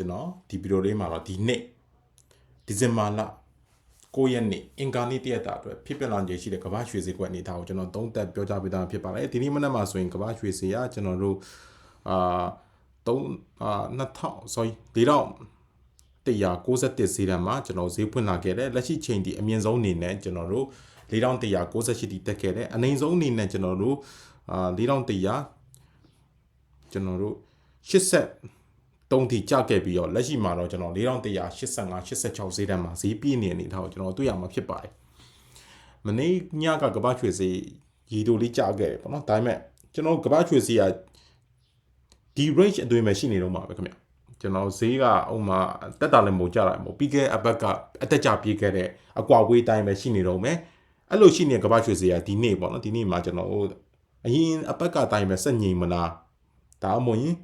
ကျွန်တော်ဒီဗီဒီယိုလေးမှာတော့ဒီနေ့ဒီဇင်ဘာလ9ရက်နေ့အင်္ဂါနေ့တရက်တာအတွက်ဖြစ်ပျက်လာခြေရှိတဲ့ကမ္ဘာရွှေစည်းကွက်အနေထားကိုကျွန်တော်သုံးသပ်ပြောကြားပေးတာဖြစ်ပါတယ်ဒီနေ့မနက်မှာဆိုရင်ကမ္ဘာရွှေစည်းကကျွန်တော်တို့အာ3အာ2000 sorry 4000 191ဈေးတန်းမှာကျွန်တော်ဈေးဖွင့်လာခဲ့တယ်လက်ရှိချိန်ဒီအမြင့်ဆုံးအနေနဲ့ကျွန်တော်တို့4198တိတက်ခဲ့တယ်အနိမ့်ဆုံးအနေနဲ့ကျွန်တော်တို့အာ4100ကျွန်တော်တို့80 3ထိကျခဲ့ပြီးတော့လက်ရှိမှာတော့ကျွန်တော်4185 86ဈေးတန်းမှာဈေးပြည့်နေအနေထားကိုကျွန်တော်တွေ့ရမှာဖြစ်ပါတယ်မနေ့ညကကပတ်ချွေဈေးရီတိုလေးကျခဲ့တယ်ပေါ့နော်ဒါပေမဲ့ကျွန်တော်ကပတ်ချွေဈေးကဒီ range အတွင်းမှာရှိနေတော့မှာပဲခင်ဗျကျွန်တော်ဈေးကဥမာတက်တာလည်းမဟုတ်ကြတာမဟုတ်ပြီးခဲ့အပတ်ကအတက်ကြပြေးခဲ့တဲ့အကွာဝေးတိုင်းပဲရှိနေတော့မယ်အဲ့လိုရှိနေတဲ့ကပတ်ချွေဈေးကဒီနေ့ပေါ့နော်ဒီနေ့မှာကျွန်တော်အရင်အပတ်ကအတိုင်းပဲစက်ငိမ်မလားဒါမှမဟုတ်ရင်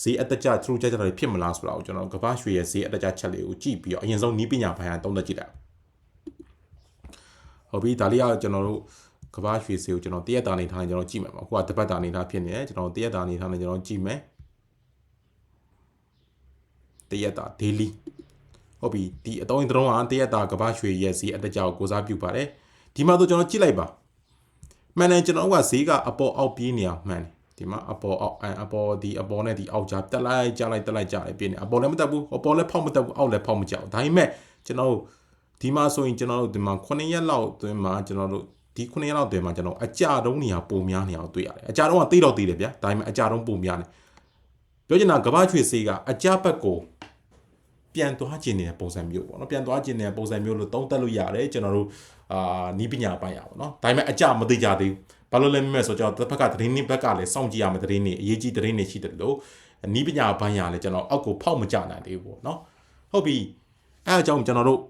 ဈေးအတက်ကြသူတို့ကြကြတာဖြစ်မလားဆိုတာကိုကျွန်တော်ကဘာရွှေရဲ့ဈေးအတက်ကြချက်လေးကိုကြည့်ပြီးတော့အရင်ဆုံးနီးပညာဘိုင်းကတုံးသက်ကြည့်လိုက်ဟုတ်ပြီဒါလေးကကျွန်တော်တို့ကဘာရွှေဈေးကိုကျွန်တော်တရက်တာနေထားနေကျွန်တော်ကြည့်မယ်ပေါ့အခုကတပတ်တာနေထားဖြစ်နေတယ်ကျွန်တော်တရက်တာနေထားနေကျွန်တော်ကြည့်မယ်တရက်တာ daily ဟုတ်ပြီဒီအတုံးတုံးကတရက်တာကဘာရွှေရဲ့ဈေးအတက်ကြကိုကိုစားပြုပါတယ်ဒီမှာတော့ကျွန်တော်ကြည့်လိုက်ပါမှန်တယ်ကျွန်တော်ကဈေးကအပေါ်အောက်ပြေးနေအောင်မှန်တယ် ဒီမှာအပေါ်အောက်အပေါ်ဒီအပေါ်နဲ့ဒီအောက်ကြားတက်လိုက်ကြလိုက်တက်လိုက်ကြလိုက်ပြင်းနေအပေါ်လည်းမတက်ဘူးအပေါ်လည်းဖောက်မတက်ဘူးအောက်လည်းဖောက်မကြောက်ဒါပေမဲ့ကျွန်တော်တို့ဒီမှာဆိုရင်ကျွန်တော်တို့ဒီမှာ9ရက်လောက်အတွင်းမှာကျွန်တော်တို့ဒီ9ရက်လောက်အတွင်းမှာကျွန်တော်အကြတုံးနေရာပုံများနေအောင်တွေ့ရတယ်အကြတုံးကသိတော့သိတယ်ဗျာဒါပေမဲ့အကြတုံးပုံများနေပြောချင်တာကဘာချွေစေးကအကြဘက်ကိုပြန်သွားခြင်းနေတဲ့ပုံစံမျိုးပေါ့နော်ပြန်သွားခြင်းနေတဲ့ပုံစံမျိုးလို့သုံးသပ်လို့ရတယ်ကျွန်တော်တို့အာနီးပညာပိုင်းရပါပေါ့နော်ဒါပေမဲ့အကြမသိကြသေးဘူး ဘာလို့လဲမမဲ့ဆိုတော့တစ်ဖက်ကသတင်းတွေဘက်ကလည်းစောင့်ကြည့်ရမယ်သတင်းတွေအရေးကြီးသတင်းတွေရှိတယ်လို့နီးပညာပိုင်းရလည်းကျွန်တော်အောက်ကိုဖောက်မကြနိုင်သေးဘူးပေါ့နော်ဟုတ်ပြီအဲအကြောင်းကျွန်တော်တို့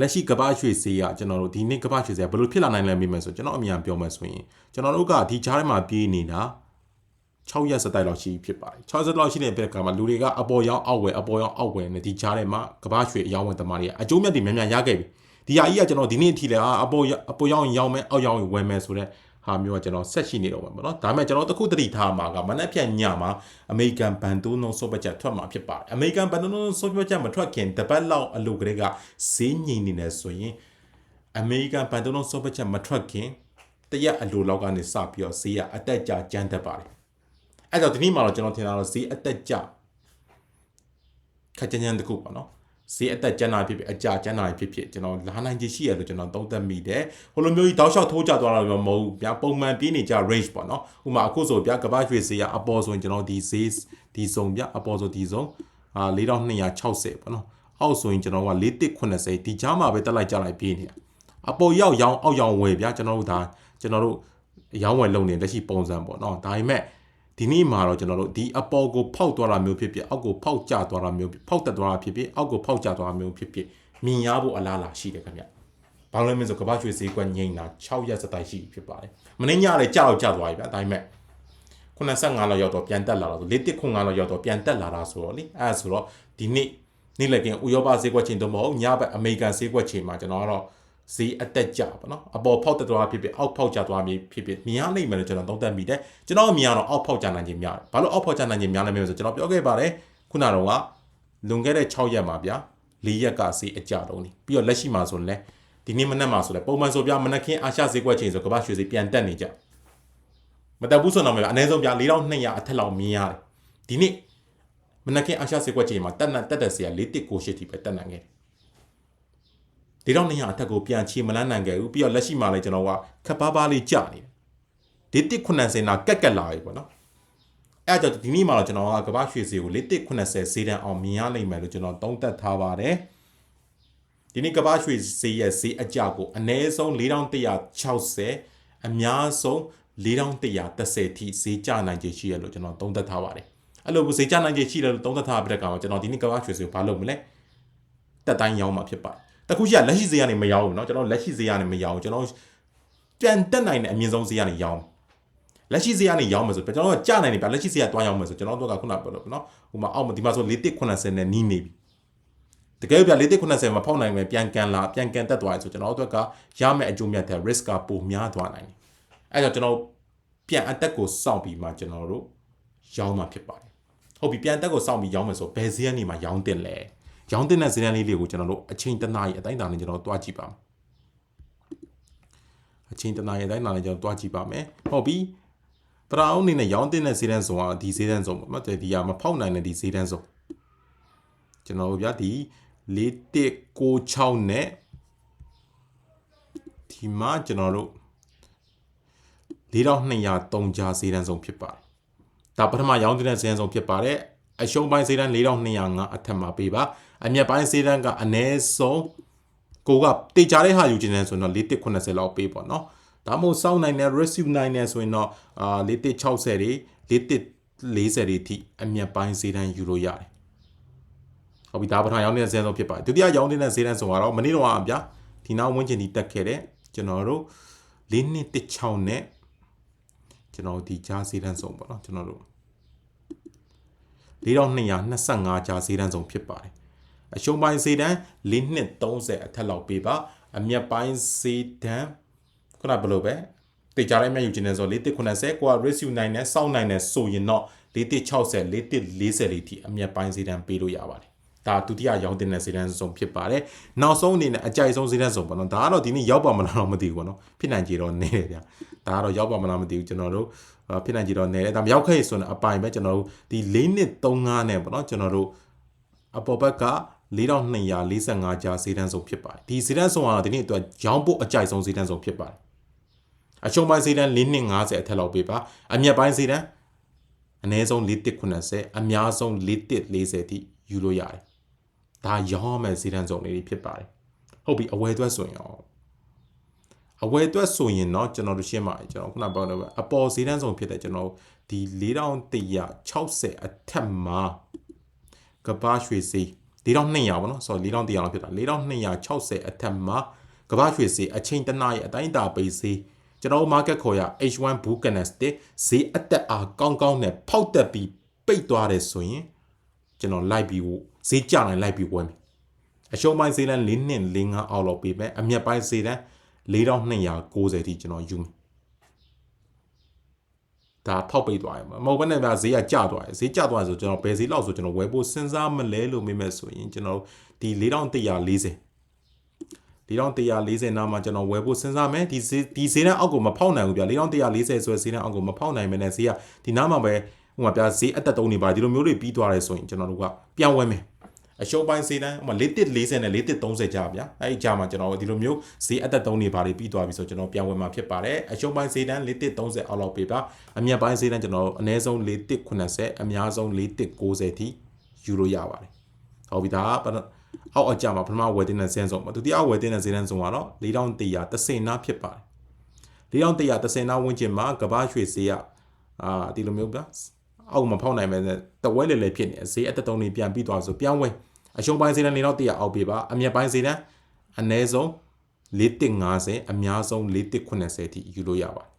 လက်ရှိကဘာရွှေစေးကကျွန်တော်တို့ဒီနေ့ကဘာရွှေစေးကဘယ်လိုဖြစ်လာနိုင်လဲမေးမယ်ဆိုကျွန်တော်အမြန်ပြောမယ်ဆိုရင်ကျွန်တော်တို့ကဒီချားထဲမှာပြေးနေတာ6ရက်စတိုက်လောက်ရှိဖြစ်ပါတယ်6ရက်လောက်ရှိတဲ့ဘက်ကမှာလူတွေကအပေါ်ရောက်အောက်ဝယ်အပေါ်ရောက်အောက်ဝယ်နဲ့ဒီချားထဲမှာကဘာရွှေအယောင်းဝယ်သမားတွေကအကျိုးမြတ်တွေများများရခဲ့ပြီ ဒီဟာကြီးကကျွန်တော်ဒီနေ့အထိလည်းအပေါ်အပေါ်ရောက်ရင်ရောက်မယ်အောက်ရောက်ရင်ဝယ်မယ်ဆိုတော့ဟာမျိုးကကျွန်တော်ဆက်ရှိနေတော့မှာပေါ့နော်ဒါပေမဲ့ကျွန်တော်တခုတတိထားမှာကမနက်ဖြန်ညမှာအမေရိကန်ဘန်တိုးနိုဆိုဘတ်ချက်ထွက်မှာဖြစ်ပါတယ်အမေရိကန်ဘန်တိုးနိုဆိုဘတ်ချက်မထွက်ခင်တပတ်လောက်အလုပ်ကလေးကဈေးငြိမ်နေတယ်ဆိုရင်အမေရိကန်ဘန်တိုးနိုဆိုဘတ်ချက်မထွက်ခင်တရက်အလိုလောက်ကနေစပြီးတော့ဈေးကအတက်ကြကျန်းတက်ပါတယ်အဲ့တော့ဒီနေ့မှာတော့ကျွန်တော်ထင်တာတော့ဈေးအတက်ကြခက်ကြမ်းကြမ်းတခုပေါ့နော် ဈေးအသက်ကျန်းတာဖြစ်ဖြစ်အကြကျန်းတာဖြစ်ဖြစ်ကျွန်တော်လာနိုင်ခြေရှိရလို့ကျွန်တော်သုံးသပ်မိတယ်ဟိုလိုမျိုးကြီးတောက်လျှောက်ထိုးကြသွားတာတော့မဟုတ်ဘူးဗျာပုံမှန်ပြေးနေကြ range ပေါ့နော်ဥမာအခုဆိုဗျာကပတ်ရွှေဈေးကအပေါ်ဆိုရင်ကျွန်တော်ဒီဈေးဒီစုံဗျာအပေါ်ဆိုဒီစုံအာ4260ပေါ့နော်အောက်ဆိုရင်ကျွန်တော်က4180ဒီကြားမှာပဲတက်လိုက်ကြလိုက်ပြေးနေတာအပေါ်ရောက်ရောင်းအောက်ရောင်းဝယ်ဗျာကျွန်တော်တို့ဒါကျွန်တော်တို့ရောင်းဝယ်လုပ်နေလက်ရှိပုံစံပေါ့နော်ဒါပေမဲ့ ဒီနေ့မှာတော့ကျွန်တော်တို့ဒီအပေါ်ကိုဖောက်သွားတာမျိုးဖြစ်ဖြစ်အောက်ကိုဖောက်ကျသွားတာမျိုးဖောက်တက်သွားတာဖြစ်ဖြစ်အောက်ကိုဖောက်ကျသွားတာမျိုးဖြစ်ဖြစ်မြင်ရဖို့အလားအလာရှိတယ်ခင်ဗျ။ဘာလို့လဲမဆိုကဘာရွှေဈေးကွက်ငိမ့်တာ6ရက်စတိုက်ရှိဖြစ်ပါတယ်။မနေ့ညလည်းကြောက်ကြောက်သွားပြီဗျ။ဒါပေမဲ့85လောက်ရောက်တော့ပြန်တက်လာတော့လက်တစ်ခွန်5လောက်ရောက်တော့ပြန်တက်လာတာဆိုတော့လေအဲဆိုတော့ဒီနေ့နေ့လည်ကဥရောပဈေးကွက်ချိန်တော့မဟုတ်ညဘက်အမေရိကန်ဈေးကွက်ချိန်မှာကျွန်တော်ကတော့ ဈေးအတက်ကြပါနော်အပေါ်ဖောက်တက်သွားဖြစ်ဖြစ်အောက်ဖောက်ကျသွားဖြစ်ဖြစ်မြင်ရနိုင်မယ်လို့ကျွန်တော်သုံးသပ်မိတယ်ကျွန်တော်မြင်ရတော့အောက်ဖောက်ကျနိုင်ခြင်းများတယ်ဘာလို့အောက်ဖောက်ကျနိုင်ခြင်းများလဲမလို့ဆိုကျွန်တော်ပြောခဲ့ပါတယ်ခုနကတော့ကလွန်ခဲ့တဲ့6ရက်မှာဗျာ၄ရက်ကဈေးအကြတုံးနေပြီးတော့လက်ရှိမှာဆိုရင်လည်းဒီနေ့မနက်မှာဆိုလည်းပုံမှန်ဆိုပြမနက်ခင်းအာရှဈေးကွက်ချိန်ဆိုကမ္ဘာရွှေဈေးပြန်တက်နေကြမတက်ဘူးဆိုတော့မပြအနည်းဆုံးပြ4200အထက်လောက်မြင်ရတယ်ဒီနေ့မနက်ခင်းအာရှဈေးကွက်ချိန်မှာတက်တက်တက်ဈေးက4198ထိပဲတက်နိုင်ခဲ့တယ် ဒီတော့200အထက်ကိုပြန်ချေမလန်းနိုင်ခဲ့ဘူးပြီးတော့လက်ရှိမှာလည်းကျွန်တော်ကခပ်ပါးပါးလေးကြာနေတယ်ဒီ190နာကက်ကက်လာပြီပေါ့နော်အဲ့ကြောင့်ဒီနေ့မှာတော့ကျွန်တော်ကကမ္ဘာရွှေဈေးကို190ဈေးတန်းအောင်မြင်ရနိုင်မယ်လို့ကျွန်တော်သုံးသပ်ထားပါတယ်ဒီနေ့ကမ္ဘာရွှေဈေးရဲ့ဈေးအကြကိုအနည်းဆုံး4160အများဆုံး4130ထိဈေးကျနိုင်ခြေရှိရလို့ကျွန်တော်သုံးသပ်ထားပါတယ်အဲ့လိုဈေးကျနိုင်ခြေရှိတယ်လို့သုံးသပ်ထားတဲ့ကောင်ကျွန်တော်ဒီနေ့ကမ္ဘာရွှေဈေးကိုဘာလုပ်မလဲတက်တိုင်းရောင်းမှာဖြစ်ပါတယ် တခုရှိကလက်ရှိဈေးကနေမရောဘူးเนาะကျွန်တော်လက်ရှိဈေးကနေမရောဘူးကျွန်တော်ပြန်တက်နိုင်တဲ့အမြင့်ဆုံးဈေးကနေရောင်းလက်ရှိဈေးကနေရောင်းမယ်ဆိုကျွန်တော်ကကြနိုင်နေပြလက်ရှိဈေးကတွားရောင်းမယ်ဆိုကျွန်တော်တို့ကခုနပြောလို့เนาะဟိုမှာအောက်မှာဒီမှာဆို4180နဲ့နီးနေပြီတကယ်ပြ4180မှာဖောက်နိုင်မယ်ပြန်ကန်လာပြန်ကန်တက်သွားရဆိုကျွန်တော်တို့ကရမယ့်အကျိုးမြတ်တဲ့ risk ကပိုများသွားနိုင်တယ်အဲကြောင့်ကျွန်တော်ပြန်အတက်ကိုစောင့်ပြီးမှကျွန်တော်တို့ရောင်းမှာဖြစ်ပါတယ် ဟုတ်ပြီပြန်တက်ကိုစောင့်ပြီးရောင်းမယ်ဆိုဘယ်ဈေးကနေမှရောင်းတင်လဲ ရောင်းတင်တဲ့ဈေးတန်းလေးတွေကိုကျွန်တော်တို့အချိန်တစ်နာရီအတိုင်းအတာနဲ့ကျွန်တော်တို့တွားကြည့်ပါမယ်အချိန်တစ်နာရီအတိုင်းအတာနဲ့ကျွန်တော်တွားကြည့်ပါမယ်ဟုတ်ပြီပထမအနေနဲ့ရောင်းတင်တဲ့ဈေးတန်းဆိုတာဒီဈေးတန်းဆုံးပေါ့နော်ဒီကမဖောက်နိုင်တဲ့ဒီဈေးတန်းဆုံးကျွန်တော်တို့ဗျာဒီ4196နဲ့ဒီမှာကျွန်တော်တို့4203ကြားဈေးတန်းဆုံးဖြစ်ပါတယ်ဒါပထမရောင်းတဲ့ဈေးတန်းဆုံးဖြစ်ပါတယ်အရှုံးပိုင်းဈေးတန်း4205အထက်မှာပေးပါ အမြတ်ပိုင်းဈေးတန်းကအနည်းဆုံးကိုကတေချာတဲ့ဟာယူခြင်းနဲ့ဆိုရင်တော့4180လောက်ပေးပေါ့နော်ဒါမှမဟုတ်စောင့်နိုင်တဲ့ receive နိုင်တဲ့ဆိုရင်တော့အာ4160တွေ4140တွေအထိအမြတ်ပိုင်းဈေးတန်းယူလို့ရတယ်ဟုတ်ပြီဒါပထမရောင်းတဲ့ဈေးဆုံးဖြစ်ပါတယ်ဒုတိယရောင်းတဲ့ဈေးတန်းဆိုတော့မနေ့တော့အဗျာဒီနောက်ဝန်းကျင်ဒီတက်ခဲ့တဲ့ကျွန်တော်တို့4216နဲ့ကျွန်တော်ဒီကြားဈေးတန်းဆုံးပေါ့နော်ကျွန်တော်တို့4225ကြားဈေးတန်းဆုံးဖြစ်ပါတယ် အရှုံးပိုင်းဈေးတန်း4230အထက်လောက်ပေးပါအမြတ်ပိုင်းဈေးတန်းခုနဘယ်လိုပဲတေချာတိုင်းမြတ်ယူခြင်းနဲ့ဆို4180ကိုက ratio နိုင်နဲ့စောင့်နိုင်နဲ့ဆိုရင်တော့4160 4140လေးထိအမြတ်ပိုင်းဈေးတန်းပေးလို့ရပါတယ်ဒါဒုတိယရောင်းတင်တဲ့ဈေးတန်းစုံဖြစ်ပါတယ်။နောက်ဆုံးအနေနဲ့အကြိုက်ဆုံးဈေးတန်းစုံပေါ့နော်။ဒါကတော့ဒီနေ့ရောက်ပါမလားတော့မသိဘူးပေါ့နော်။ဖြစ်နိုင်ကြတော့နေတယ်ဗျ။ဒါကတော့ရောက်ပါမလားမသိဘူးကျွန်တော်တို့ဖြစ်နိုင်ကြတော့နေတယ်။ဒါမရောက်ခဲ့ဆိုရင်အပိုင်ပဲကျွန်တော်တို့ဒီ၄နှစ်35နဲ့ပေါ့နော်ကျွန်တော်တို့အပေါ်ဘက်က 4245ကြားဈေးတန်းစုံဖြစ်ပါတယ်။ဒီဈေးတန်းစုံကတော့ဒီနေ့အတွက်ရောင်းဖို့အကြိုက်ဆုံးဈေးတန်းစုံဖြစ်ပါတယ်။အရှုံးပိုင်းဈေးတန်း4250အထက်လောက်ပေးပါ။အမြတ်ပိုင်းဈေးတန်းအနည်းဆုံး4190အများဆုံး4140တိယူလို့ရတယ်ဒါရောင်းမဲ့ဈေးတန်းစုံလေးဖြစ်ပါတယ်ဟုတ်ပြီအဝယ်အတွက်ဆိုရင်ရောအဝယ်အတွက်ဆိုရင်တော့ကျွန်တော်တို့ရှင်းပါတယ်ကျွန်တော်ခုနပြောတော့အပေါ်ဈေးတန်းစုံဖြစ်တဲ့ကျွန်တော်ဒီ4160အထက်မှာကဘာရွှေဈေး 4200ပေါ့နော်ဆိုတော့4200လောက်ဖြစ်တာ4260အထက်မှာကဘာရွှေဈေးအချိန်တနားရဲ့အတိုင်းတာပိတ်ဈေးကျွန်တော် market ခေါ်ရ H1 Blue Candlestick ဈေးအတက်အားကောင်းကောင်းနဲ့ဖောက်တက်ပြီးပိတ်သွားတယ်ဆိုရင်ကျွန်တော်လိုက်ပြီးဈေးကျနိုင်လိုက်ပြီးဝယ်မယ်အရှုံးပိုင်းဈေးလမ်း၄နှစ်၄၅အောက်လောက်ပေးမယ်အမြတ်ပိုင်းဈေးလမ်း4290ထိကျွန်တော်ယူမယ် ဒါဖောက်ပိတ်သွားရမှာမဟုတ်ဘဲနဲ့ဗျာဈေးကကျသွားတယ်ဈေးကျသွားဆိုကျွန်တော်ဘယ်ဈေးလောက်ဆိုကျွန်တော်ဝယ်ဖို့စဉ်းစားမလဲလို့မေးမဲ့ဆိုရင်ကျွန်တော်ဒီ4140 4140နားမှာကျွန်တော်ဝယ်ဖို့စဉ်းစားမယ်ဒီဈေးဒီဈေးတန်းအောက်ကိုမဖောက်နိုင်ဘူးဗျ4140ဆိုတဲ့ဈေးတန်းအောက်ကိုမဖောက်နိုင်မနဲ့ဈေးကဒီနားမှာပဲဟိုမှာပြဈေးအတက်တုံးနေပါဒီလိုမျိုးတွေပြီးသွားတယ်ဆိုရင်ကျွန်တော်တို့ကပြောင်းဝဲမယ် အရှုံးပိုင်းဈေးတန်းဟိုမှာ4140နဲ့4130ကြာဗျာအဲ့ဒီကြာမှာကျွန်တော်ဒီလိုမျိုးဈေးအတက်တုံးနေပါတွေပြီးသွားပြီဆိုကျွန်တော်ပြောင်းဝဲမှာဖြစ်ပါတယ်အရှုံးပိုင်းဈေးတန်း4130အောက်လောက်ပေးပါအမြတ်ပိုင်းဈေးတန်းကျွန်တော်အနည်းဆုံး4180အများဆုံး4190ထိယူလို့ရပါတယ်ဟုတ်ပြီဒါကအောက်အကြမှာပထမဝယ်တင်တဲ့ဈေးဆုံးပါဒုတိယဝယ်တင်တဲ့ဈေးတန်းဆုံးကတော့4130နာဖြစ်ပါတယ်4130နာဝန်းကျင်မှာကဘာရွှေဈေးကအာဒီလိုမျိုးဗျာအောက်မဖောက်နိုင်မဲ့တဝဲလေလေဖြစ်နေဈေးအတက်တုံးနေပြန်ပြီးသွားဆိုပြောင်းဝဲ အရှုံးပိုင်းဈေးတန်း၄တော့100အောက်ပေးပါအမြတ်ပိုင်းဈေးတန်းအနည်းဆုံး4150အများဆုံး4180ထိယူလို့ရပါတယ်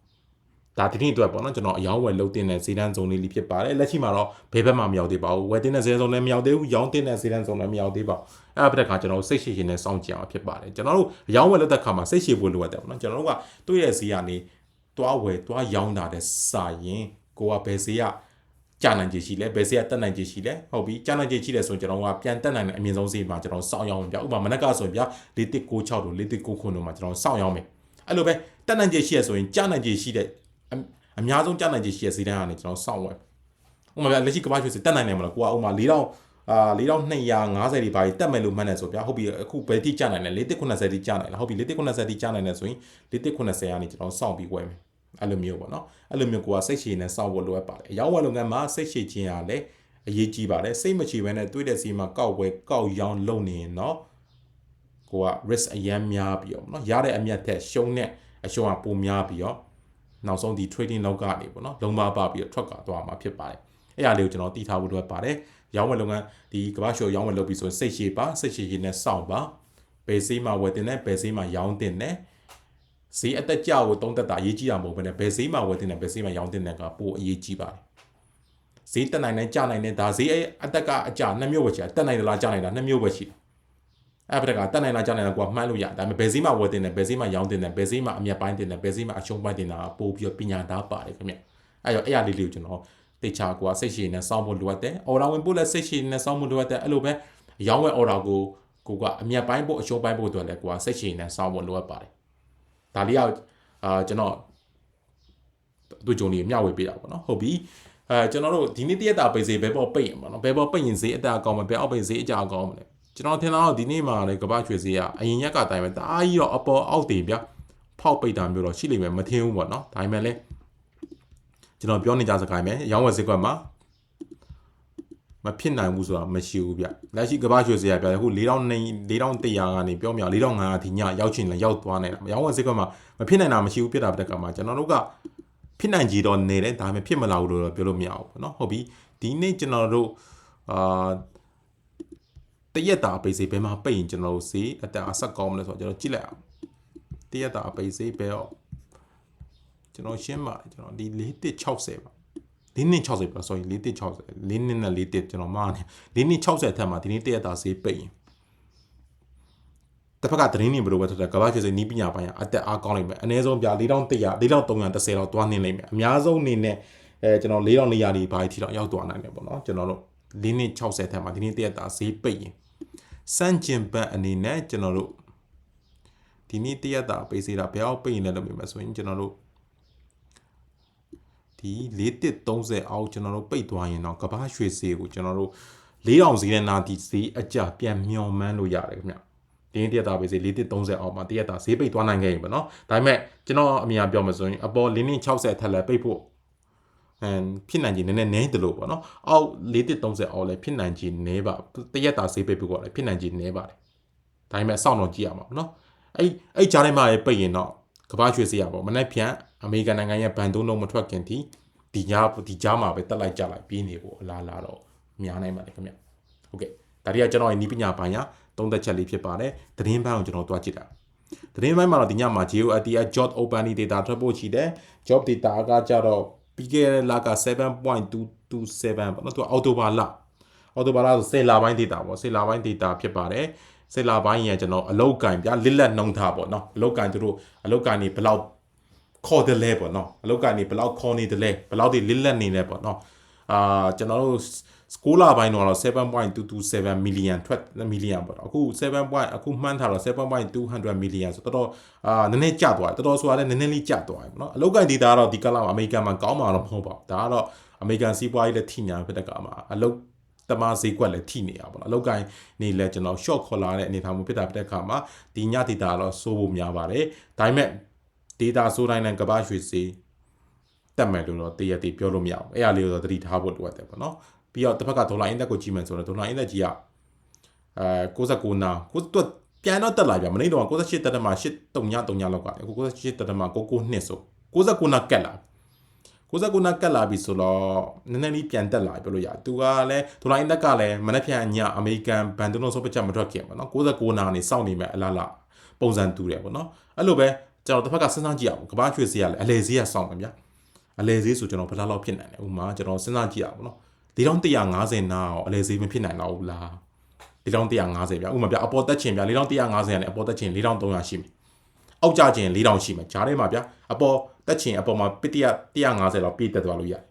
ဒါဒီနေ့အတွက်ပေါ့နော်ကျွန်တော်အယောင်းဝယ်လုပ်တင်တဲ့ဈေးတန်းဇုံလေးလေးဖြစ်ပါတယ်လက်ရှိမှာတော့ဘယ်ဘက်မှမရောက်သေးပါဘူးဝယ်တင်တဲ့ဈေးဇုံလည်းမရောက်သေးဘူးရောင်းတင်တဲ့ဈေးတန်းဇုံလည်းမရောက်သေးပါဘူးအဲ့ဒါပြတဲ့ခါကျွန်တော်စိတ်ရှိရှိနဲ့စောင့်ကြည့်အောင်ဖြစ်ပါတယ်ကျွန်တော်တို့အယောင်းဝယ်လုပ်တဲ့ခါမှာစိတ်ရှိဖို့လိုအပ်တယ်ပေါ့နော်ကျွန်တော်တို့ကတွေ့ရဲ့ဈေးကနေတွားဝယ်တွားရောင်းတာတဲ့စာရင်ကိုကဘယ်ဈေးက ကြာနိုင်ခြေရှိလဲဘယ်ဈေးကတက်နိုင်ခြေရှိလဲဟုတ်ပြီကြာနိုင်ခြေရှိတယ်ဆိုရင်ကျွန်တော်ကပြန်တက်နိုင်တဲ့အမြင့်ဆုံးဈေးမှာကျွန်တော်စောင့်ရောင်းပြဥပမာမနက်ကဆိုရင်ဗျ4196တို့4199တို့မှာကျွန်တော်စောင့်ရောင်းမယ်အဲ့လိုပဲတက်နိုင်ခြေရှိရဆိုရင်ကြာနိုင်ခြေရှိတဲ့အများဆုံးကြာနိုင်ခြေရှိတဲ့ဈေးတန်းကနေကျွန်တော်စောင့်ဝယ်ဥပမာဗျလက်ရှိကမ္ဘာ့ရွှေစီတက်နိုင်တယ်မလားကိုကဥပမာ4000အာ4250တွေပါတက်မယ်လို့မှတ်နေဆိုဗျာဟုတ်ပြီအခုဘယ်တိကျနိုင်လဲ4190တိကျနိုင်လားဟုတ်ပြီ4190တိကျနိုင်တယ်ဆိုရင်4190ကနေကျွန်တော်စောင့်ပြီးဝယ်မယ် အဲ့လိုမျိုးပေါ့နော်အဲ့လိုမျိုးကိုကစိတ်ရှည်နဲ့စောင့်ဖို့လိုအပ်ပါတယ်အရောက်ဝယ်လုပ်ငန်းမှာစိတ်ရှည်ခြင်းရလဲအရေးကြီးပါတယ်စိတ်မချဘဲနဲ့တွေးတဲ့စီမှာကောက်ဝဲကောက်ရောင်းလုပ်နေရင်တော့ကိုက risk အရန်များပြီးတော့နော်ရတဲ့အမြတ်ထက်ရှုံးတဲ့အရှုံးကပိုများပြီးတော့နောက်ဆုံးဒီ trading လောက်ကနေပေါ့နော်လုံးမပါပြီးတော့ထွက်ကသွားမှာဖြစ်ပါတယ်အဲ့ဒါလေးကိုကျွန်တော်တည်ထားဖို့လိုပါတယ်ရောင်းဝယ်လုပ်ငန်းဒီကမ္ဘာ့ရှော်ရောင်းဝယ်လုပ်ပြီးဆိုရင်စိတ်ရှည်ပါစိတ်ရှည်ရည်နဲ့စောင့်ပါဘယ်ဈေးမှာဝယ်တင်တယ်ဘယ်ဈေးမှာရောင်းတင်တယ် ဈေးအတက်ကြကိုသုံးသက်တာအရေးကြီးတာမဟုတ်ဘဲနဲ့ဘယ်ဈေးမှာဝယ်တင်တယ်ဘယ်ဈေးမှာရောင်းတင်တယ်ကပိုအရေးကြီးပါတယ်ဈေးတက်နိုင်တယ်ကြနိုင်တယ်ဒါဈေးအတက်ကအကြနှစ်မျိုးပဲရှိတယ်တက်နိုင်တယ်လားကြနိုင်တာနှစ်မျိုးပဲရှိတယ်အဲ့ဘက်ကတက်နိုင်လားကြနိုင်လားကိုကမှန်းလို့ရဒါပေမဲ့ဘယ်ဈေးမှာဝယ်တင်တယ်ဘယ်ဈေးမှာရောင်းတင်တယ်ဘယ်ဈေးမှာအမြတ်ပိုင်းတင်တယ်ဘယ်ဈေးမှာအရှုံးပိုင်းတင်တာပို့ပြီးတော့ပညာသားပါတယ်ခင်ဗျအဲ့တော့အဲ့ရလေးလေးကိုကျွန်တော်တေချာကွာစိတ်ရှည်နဲ့စောင့်ဖို့လိုအပ်တယ်။ order ဝင်ဖို့လည်းစိတ်ရှည်နဲ့စောင့်ဖို့လိုအပ်တယ်အဲ့လိုပဲအရောင်းဝယ် order ကိုကိုကအမြတ်ပိုင်းဖို့အရှုံးပိုင်းဖို့အတွက်လည်းကိုကစိတ်ရှည်နဲ့စောင့်ဖို့လိုအပ်ပါတယ်။ ဒါလေးကအာကျွန်တော်သူကြုံနေမျှဝေပေးတာပေါ့နော်ဟုတ်ပြီအဲကျွန်တော်တို့ဒီနေ့တရက်တာပိတ်စေဘယ်ပေါ်ပိတ်ရင်ပေါ့နော်ဘယ်ပေါ်ပိတ်ရင်ဈေးအတက်အကောင်းမလဲဘယ်အောက်ပိတ်ဈေးအကျအကောင်းမလဲကျွန်တော်ထင်တာတော့ဒီနေ့မှာလေကမ္ဘာရွှေဈေးကအရင်ရက်ကတိုင်းပဲတအားကြီးတော့အပေါ်အောက်တည်ဗျဖောက်ပိတ်တာမျိုးတော့ရှိလိမ့်မယ်မထင်ဘူးပေါ့နော်ဒါပေမဲ့လည်းကျွန်တော်ပြောနေကြစကားပဲရောင်းဝယ်ဈေးကွက်မှာ မဖြစ်နိုင်ဘူးဆိုတာမရှိဘူးဗျလက်ရှိကမ္ဘာရွှေဈေးကဗျအခု4000 4100ကနေပြောမြ4500ဒီညရောက်ချင်လည်းရောက်သွားနေတာရောင်းဝယ်ဈေးကွက်မှာမဖြစ်နိုင်တာမရှိဘူးဖြစ်တာပြတဲ့ကမှာကျွန်တော်တို့ကဖြစ်နိုင်ကြတော့နေတယ်ဒါပေမဲ့ဖြစ်မလာဘူးလို့တော့ပြောလို့မရဘူးပေါ့နော်ဟုတ်ပြီဒီနေ့ကျွန်တော်တို့အာတရက်တာအပိတ်စေးဘယ်မှာပိတ်ရင်ကျွန်တော်တို့ဈေးအတက်အဆက်ကောင်းမလဲဆိုတော့ကျွန်တော်ကြည့်လိုက်အောင်တရက်တာအပိတ်စေးဘယ်တော့ကျွန်တော်ရှင်းပါတယ်ကျွန်တော်ဒီ4160ပါ ၄နှစ်60ပါ sorry 4160၄နှစ်နဲ့41ကျွန်တော်မှားနေ၄နှစ်60ထက်မှာဒီနေ့တရက်တာဈေးပိတ်ရင်တစ်ဖက်ကသတင်းတွေဘယ်လိုပဲထွက်တယ်ကမ္ဘာ့ကျွေးစိနီးပညာပိုင်းကအတက်အားကောင်းလိမ့်မယ်အနည်းဆုံးပြ4100 4310လောက်တွားနေလိမ့်မယ်အများဆုံးအနေနဲ့အဲကျွန်တော်4400ဒီဘာကြီးထီတော့ရောက်သွားနိုင်တယ်ပေါ့နော်ကျွန်တော်တို့၄နှစ်60ထက်မှာဒီနေ့တရက်တာဈေးပိတ်ရင်စန့်ကျင်ဘက်အနေနဲ့ကျွန်တော်တို့ဒီနေ့တရက်တာပိတ်စေတာဘယ်အောင်ပိတ်ရင်လဲလို့ပြောမယ်ဆိုရင်ကျွန်တော်တို့ ဒီ4130အောက်ကျွန်တော်တို့ပိတ်သွားရင်တော့ကမ္ဘာရွှေဈေးကိုကျွန်တော်တို့4000ဈေးနဲ့နာတီဈေးအကြပြန်မျောမှန်းလို့ရတယ်ခင်ဗျဒီနေ့တရက်တာပဲဈေး4130အောက်မှာတရက်တာဈေးပိတ်သွားနိုင်ခဲ့ရင်ပေါ့နော်ဒါပေမဲ့ကျွန်တော်အမြင်ပြောမှဆိုရင်အပေါ်လင်းင်း60ထက်လည်းပိတ်ဖို့အမ်ဖြစ်နိုင်ခြေနည်းနည်းနည်းတယ်လို့ပေါ့နော်အောက်4130အောက်လည်းဖြစ်နိုင်ခြေနည်းပါတရက်တာဈေးပိတ်ဖို့ကလည်းဖြစ်နိုင်ခြေနည်းပါတယ်ဒါပေမဲ့စောင့်တော့ကြည့်ရမှာပေါ့နော်အဲ့အဲ့ကြားထဲမှာပိတ်ရင်တော့ ကမ္ဘာရွှေဈေးရပေါ့မနေ့ပြန်အမေရိကန်နိုင်ငံရဲ့ဘန်တုံးလုံးမထွက်ခင်ထိဒီညာဒီကြားမှာပဲတက်လိုက်ကြလိုက်ပြီးနေဖို့အလားလာတော့များနိုင်ပါတယ်ခင်ဗျဟုတ်ကဲ့ဒါတွေကကျွန်တော်ရဲ့နီးပညာပိုင်းညာသုံးသက်ချက်လေးဖြစ်ပါတယ်သတင်းပိုင်းကိုကျွန်တော်တွားကြည့်တာသတင်းပိုင်းမှာတော့ဒီညမှာ GeoAT job open data ထွက်ဖို့ရှိတယ် job data ကကြတော့ပြီးခဲ့တဲ့လက7.227ပေါ့နော်သူအော်တိုဘာလအော်တိုဘာလဆို10လပိုင်း data ပေါ့10လပိုင်း data ဖြစ်ပါတယ် 10လပိုင်းရကျွန်တော်အလောက်ကင်ပြလစ်လက်နှုံထားပေါ့နော်အလောက်ကင်သူတို့အလောက်ကင်နေဘယ်လောက်ခေါ်တယ်လဲပေါ့နော်အလောက်ကနေဘယ်လောက်ခေါ်နေတယ်လဲဘယ်လောက်ဒီလစ်လက်နေလဲပေါ့နော်အာကျွန်တော်တို့စကူလာပိုင်းတော့7.227 million ထွက် million ပေါ့အခု 7. အခုမှန်းထားတော့7.200 million ဆိုတော့တော်အာနည်းနည်းကျသွားတယ်တော်တော်ဆိုတာလည်းနည်းနည်းလေးကျသွားတယ်ပေါ့နော်အလောက်ကန်ဒေတာကတော့ဒီကလာအမေရိကန်မှာကောင်းမှာတော့မဟုတ်ပါဘူးဒါကတော့အမေရိကန်စီးပွားရေးလည်းထိညာဖြစ်တဲ့ကမှာအလောက် တမဈေးကွက်လည်းထိနေရပါတော့အလောက်ကိုင်းနေလဲကျွန်တော် short ခေါ်လာတဲ့အနေအထားမျိုးဖြစ်တာဖြစ်တဲ့အခါမှာဒီညဒေတာတော့စိုးဖို့များပါတယ်ဒါပေမဲ့ data ဆိုတိုင်းနဲ့ကဘာရွှေစီတက်မယ်လို့တော့တရက်တည်းပြောလို့မရဘူးအဲ့အရာလေးကိုတော့သတိထားဖို့လိုအပ်တယ်ပေါ့နော်ပြီးတော့တစ်ဖက်ကဒေါ်လာအင်သက်ကိုကြည့်မယ်ဆိုတော့ဒေါ်လာအင်သက်ကြီးကအဲ69နာကိုတွတ်ပြန်တော့တက်လာပြန်မနေ့တော့68တက်တမှာ8.3 3လောက်ကအခု68တက်တမှာ99နှစ်ဆို69နာကက်လာ 69နာကက်လာပြီဆိုတော့နည်းနည်းလေးပြန်တက်လာပြောလို့ရသူကလည်းဒေါ်လာအင်သက်ကလည်းမနေ့ပြန်ညအမေရိကန်ဘန်ဒနိုဆိုပချက်မထွက်ခင်ပေါ့နော်69နာကနေစောင့်နေမယ်အလားလားပုံစံတူတယ်ပေါ့နော်အဲ့လိုပဲကျွန်တော်တစ်ဖက်ကစဉ်းစားကြည့်အောင်ကဘာရွှေဈေးကလည်းအလဲဈေးကစောင့်တယ်ဗျာအလဲဈေးဆိုကျွန်တော်ဘယ်လောက်ဖြစ်နိုင်လဲဥပမာကျွန်တော်စဉ်းစားကြည့်အောင်နော်4150နာအောင်အလဲဈေးမဖြစ်နိုင်တော့ဘူးလား4150ဗျာဥပမာဗျာအပေါ်တက်ချင်ဗျာ4150နဲ့အပေါ်တက်ချင်4300ရှိမယ်အောက်ကျချင်4000ရှိမယ်ဂျားထဲမှာဗျာအပေါ် တက်ချင်အပေါ်မှာပစ်150လောက်ပြည့်တက်သွားလို့ရတယ်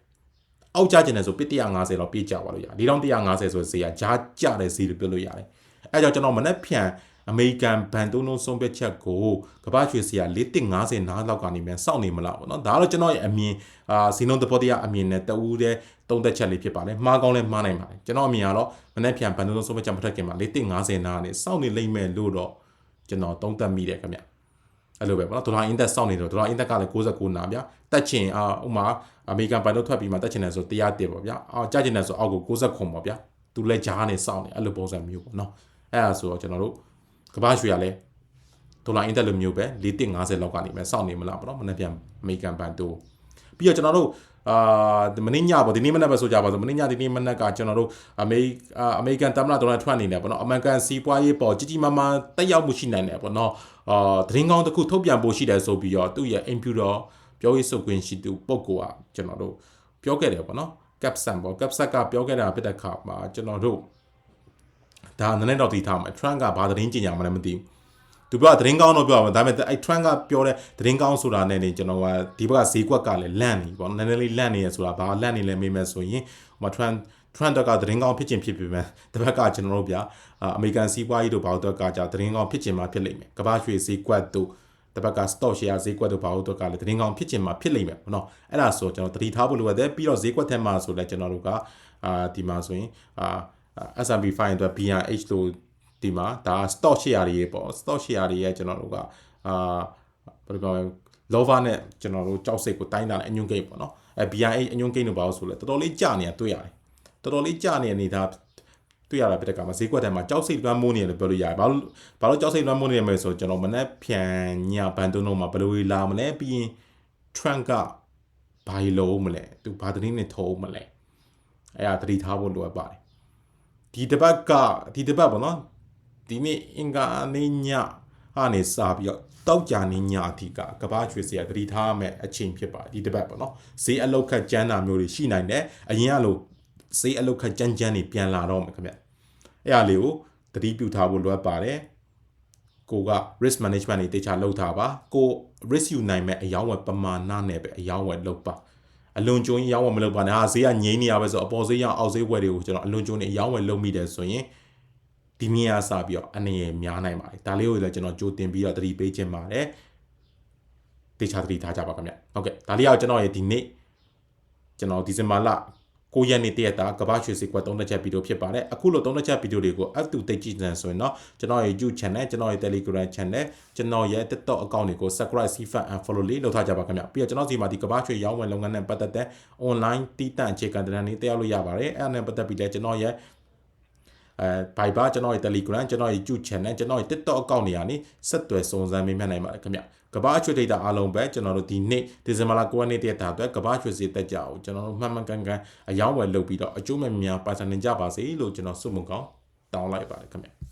အောက်ကျချင်တယ်ဆိုပစ်150လောက်ပြည့်ကျသွားလို့ရတယ်4150ဆိုဈေးကဂျားကျတဲ့ဈေးလို့ပြောလို့ရတယ်အဲကြောင့်ကျွန်တော်မနေ့ဖြန်အမေရိကန်ဘန်တုံးလုံးဆုံးဖြတ်ချက်ကိုကမ္ဘာရွှေစီက450နားလောက်ကနေမြန်စောင့်နေမလားပေါ့နော်ဒါကတော့ကျွန်တော်ရဲ့အမြင်အာစီနုံသဘောတရားအမြင်နဲ့တဦးတည်းသုံးသက်ချက်လေးဖြစ်ပါလေမှားကောင်းလဲမှားနိုင်ပါတယ်ကျွန်တော်အမြင်ကတော့မနေ့ပြန်ဘန်တုံးလုံးဆုံးဖြတ်ချက်မထွက်ခင်မှာ450နားကနေစောင့်နေလိမ့်မယ်လို့တော့ကျွန်တော်သုံးသပ်မိတယ်ခင်ဗျ အဲ့လိုပဲပေါ့နော်ဒေါ်လာအင်သက်စောင့်နေတော့ဒေါ်လာအင်သက်ကလည်း69နာဗျာတက်ချင်အာဥမာအမေရိကန်ဘန်တုံးထွက်ပြီးမှတက်ချင်တယ်ဆို100တက်ပေါ့ဗျာအော်ကြချင်တယ်ဆိုအောက်ကို60ခွန်ပေါ့ဗျာသူလည်းဂျားနေစောင့်နေအဲ့လိုပုံစံမျိုးပေါ့နော်အဲ့ဒါဆိုတော့ကျွန်တော်တို့ကဘာရွှေရလဲဒေါ်လာအင်တက်လိုမျိုးပဲ450လောက်ကနေမှစောင့်နေမလားပေါ့နော်မနေ့ပြန်အမေရိကန်ဘန်တိုး ပြီးတော့ကျွန်တော်တို့အာမနေ့ညပေါ့ဒီနေ့မနက်ပဲဆိုကြပါစို့မနေ့ညဒီနေ့မနက်ကကျွန်တော်တို့အမေအမေရိကန်သမ္မတဒေါ်နယ်ထရန့်အနေနဲ့ပေါ့နော်အမေရိကန်စီးပွားရေးပေါ်ကြီးကြီးမားမားတက်ရောက်မှုရှိနိုင်တယ်ပေါ့နော်အာသတင်းကောင်းတစ်ခုထုတ်ပြန်ဖို့ရှိတယ်ဆိုပြီးတော့သူ့ရဲ့အင်ဖြူတော်ပြောရေးဆိုခွင့်ရှိသူပုဂ္ဂိုလ်ကကျွန်တော်တို့ပြောခဲ့တယ်ပေါ့နော်ကပ်ဆန်ပေါ့ကပ်ဆက်ကပြောခဲ့တာဖြစ်တဲ့အခါမှာကျွန်တော်တို့ဒါနည်းနည်းတော့တည်ထားမှာ Trump ကဘာသတင်းကြေညာမှလည်းမသိဘူး သူပြောတာသတင်းကောင်းတော့ပြောပါမယ်ဒါပေမဲ့အဲ့ trend ကပြောတဲ့သတင်းကောင်းဆိုတာနဲ့နေကျွန်တော်ကဒီဘက်ကဈေးကွက်ကလည်းလန့်နေပေါ့နည်းနည်းလေးလန့်နေရဆိုတာဘာလန့်နေလဲမေးမယ်ဆိုရင်ဟိုမှာ trend trend ကသတင်းကောင်းဖြစ်ခြင်းဖြစ်ပြီမဲ့တစ်ဘက်ကကျွန်တော်တို့ဗျာအမေရိကန်စီးပွားရေးတို့ဘာလို့တော့ကကြာသတင်းကောင်းဖြစ်ခြင်းမှာဖြစ်လိမ့်မယ်ကမ္ဘာရွှေဈေးကွက်တို့တစ်ဘက်က stock share ဈေးကွက်တို့ဘာလို့တော့ကလည်းသတင်းကောင်းဖြစ်ခြင်းမှာဖြစ်လိမ့်မယ်ပေါ့နော်အဲ့ဒါဆိုကျွန်တော်တတိထားဖို့လိုရတယ်ပြီးတော့ဈေးကွက်ထဲမှာဆိုလည်းကျွန်တော်တို့ကအာဒီမှာဆိုရင်အာ S&P 500အတွက် BRH လို့ ဒီမှာဒါ stock share တွေပေါ့ stock share တွေရဲ့ကျွန်တော်တို့ကအာဘယ်လိုပြောမလဲ lover နဲ့ကျွန်တော်တို့ကြောက်စိတ်ကိုတိုင်းတာအညွန့်ကိတ်ပေါ့နော်အဲ BRH အညွန့်ကိတ်တို့ဘာလို့ဆိုလဲတော်တော်လေးကြာနေတာတွေ့ရတယ်တော်တော်လေးကြာနေတဲ့အနေဒါတွေ့ရတာပြတဲ့ကမှာဈေးကွက်ထဲမှာကြောက်စိတ်လွှမ်းမိုးနေတယ်လို့ပြောလို့ရတယ်ဘာလို့ဘာလို့ကြောက်စိတ်လွှမ်းမိုးနေရမလဲဆိုကျွန်တော်မနေ့ဖြန်ညဘန်တုံးတော့မှာဘယ်လိုလာမလဲပြီးရင် trend ကဘာလို့မလဲသူဘာသတင်းနဲ့ထုံးမလဲအဲ့ဒါသတိထားဖို့လိုအပ်ပါတယ်ဒီတစ်ပတ်ကဒီတစ်ပတ်ပေါ့နော် ဒီနေ့အင်္ဂါနေ့ညအနေစပြီးတော့တောက်ကြနေညအထိကကဘာရွှေစရာသတိထားရမယ့်အချိန်ဖြစ်ပါတယ်ဒီတစ်ပတ်ပေါ့နော်ဈေးအလောက်ခတ်ကျန်းတာမျိုးတွေရှိနိုင်တယ်အရင်ကလို့ဈေးအလောက်ခတ်ကျန်းကျန်းနေပြန်လာတော့မယ်ခင်ဗျအဲ့အားလေးကိုသတိပြုထားဖို့လိုအပ်ပါတယ်ကိုက risk management တွေတေချာလုပ်ထားပါကို risk ယူနိုင်မဲ့အယောင်းဝယ်ပမာဏနဲ့ပဲအယောင်းဝယ်လုပ်ပါအလွန်ကျုံကြီးရောင်းဝယ်မလုပ်ပါနဲ့ဟာဈေးကငိမ့်နေရပဲဆိုအပေါ်ဈေးရအောင်အောက်ဈေးဝယ်တွေကိုကျွန်တော်အလွန်ကျုံနေအယောင်းဝယ်လုပ်မိတယ်ဆိုရင် ဒီနေ့ကစပြီးတော့အနေရများနိုင်ပါတယ်ဒါလေးကိုလည်းကျွန်တော်ကြိုတင်ပြီးတော့သတိပေးခြင်းပါတယ်တေချာသတိထားကြပါခင်ဗျဟုတ်ကဲ့ဒါလေးကကျွန်တော်ရဲ့ဒီနေ့ကျွန်တော်ဒီဇင်ဘာလ9ရက်နေ့တရက်တာကမ္ဘာရွှေစကွက်3ချက်ဗီဒီယိုဖြစ်ပါတယ်အခုလို3ချက်ဗီဒီယိုတွေကို up to date ကြည့်နေဆိုရင်တော့ကျွန်တော်ရဲ့ YouTube channel ကျွန်တော်ရဲ့ Telegram channel ကျွန်တော်ရဲ့ TikTok account တွေကို subscribe CFA and follow လေးလုပ်ထားကြပါခင်ဗျပြီးတော့ကျွန်တော်စီမှာဒီကမ္ဘာရွှေရောင်းဝယ်လုပ်ငန်းနဲ့ပတ်သက်တဲ့ online တီးတန့်အခြေခံတရားတွေတက်ရောက်လို့ရပါတယ်အဲ့ဒါနဲ့ပတ်သက်ပြီးလည်းကျွန်တော်ရဲ့ အဲ Viber ကျွန်တော်ရဲ့ Telegram ကျွန်တော်ရဲ့ YouTube channel ကျွန်တော်ရဲ့ TikTok account တွေကနေဆက်သွယ်စုံစမ်းမေးမြန်းနိုင်ပါတယ်ခင်ဗျကဘာချွေဒေတာအားလုံးပဲကျွန်တော်တို့ဒီနေ့ဒီဇင်ဘာလ9ရက်နေ့တည်းတာအတွက်ကဘာချွေစီတက်ကြအောင်ကျွန်တော်တို့မှန်မှန်ကန်ကန်အယောင်းဝယ်လုပ်ပြီးတော့အကျိုးမဲ့များပါစံနေကြပါစေလို့ကျွန်တော်ဆုမကောင်းတောင်းလိုက်ပါတယ်ခင်ဗျ